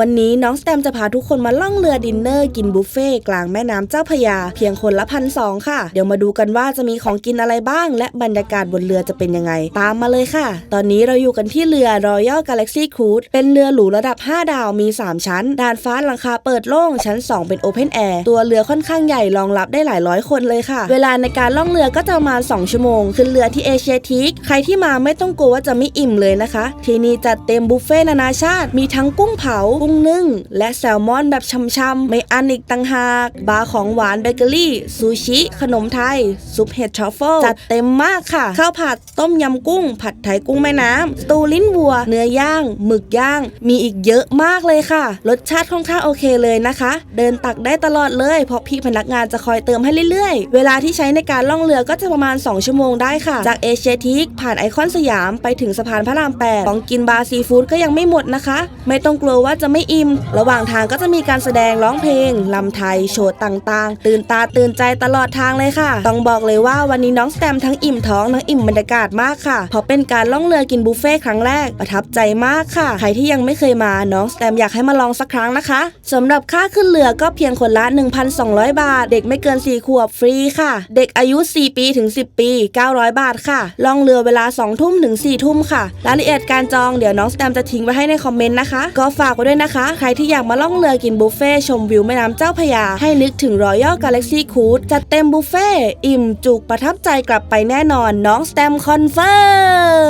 วันนี้น้องสแตมจะพาทุกคนมาล่องเรือดินเนอร์กินบุฟเฟ่กลางแม่น้ำเจ้าพยา เพียงคนละพันสองค่ะ เดี๋ยวมาดูกันว่าจะมีของกินอะไรบ้าง และบรรยากาศบนเรือจะเป็นยังไง ตามมาเลยค่ะ ตอนนี้เราอยู่กันที่เรือ Royal Galaxy Cruise เป็นเรือหรูระดับ 5 ดาวมี 3 ชั้นดานฟ้าหลังคาเปิดโล่งชั้น 2 เป็น Open Air ตัวเรือค่อนข้างใหญ่รองรับได้หลายร้อยคนเลยค่ะ เวลาในการล่องเรือก็จะมา 2 ชั่วโมง ขึ้นเรือที่เอเชียทิกใครที่มาไม่ต้องกลัวว่าจะไม่อิ่มเลยนะคะ ที่นี่จัดเต็มบุฟเฟ่ต์นานาชาติมีทั้งกุ้งเผากุ้งนึ่ง และแซลมอนแบบช่ำๆไม่อันอีกต่างหาก บาร์ของหวานเบเกอรี่ ซูชิ ขนมไทย ซุปเห็ดทรัฟเฟิลจัดเต็มมากค่ะ ข้าวผัดต้มยำกุ้ง ผัดไทยกุ้งแม่น้ำสตูลิ้นวัว เนื้อย่าง หมึกย่าง มีอีกเยอะมากเลยค่ะ รสชาติค่อนข้างโอเคเลยนะคะ เดินตักได้ตลอดเลย เพราะพี่พนักงานจะคอยเติมให้เรื่อยๆ เวลาที่ใช้ในการล่องเรือก็จะประมาณ 2 ชั่วโมงได้ค่ะ จากเอเชียทิกผ่านไอคอนสยามไปถึงสะพานพระรามแปดของกินบาร์ซีฟู้ดก็ยังไม่หมดนะคะ ไม่ต้องกลัวว่าจะไม่อิ่ม ระหว่างทางก็จะมีการแสดงร้องเพลงลำไทยโชว์ต่างๆ ตื่นตาตื่นใจตลอดทางเลยค่ะ ต้องบอกเลยว่าวันนี้น้องสแตมทั้งอิ่มท้องทั้งอิ่มบรรยากาศมากค่ะเพราะเป็นการล่องเรือกินบุฟเฟ่ครั้งแรกประทับใจมากค่ะ ใครที่ยังไม่เคยมาน้องสแตมอยากให้มาลองสักครั้งนะคะสำหรับค่าขึ้นเรือก็เพียงคนละ 1,200 บาท เด็กไม่เกิน 4 ขวบฟรีค่ะ เด็กอายุ 4 ปีถึง 10 ปี 900 บาทค่ะ ล่องเรือเวลา 2 ทุ่มถึง 4 ทุ่มค่ะ รายละเอียดการจองเดี๋ยวน้องสแตมจะทิ้งไว้ให้ในคอมเมนต์นะคะ ก็ฝากไว้ด้วยนะคะ ใครที่อยากมาล่องเรือกินบุฟเฟ่ชมวิวแม่น้ำเจ้าพยา ให้นึกถึงรอยัลกาแล็กซี่คูดจัดเต็มบุฟเฟ่อิ่มจุกประทับใจกลับไปแน่นอนน้องสเต็มคอนเฟิร์ม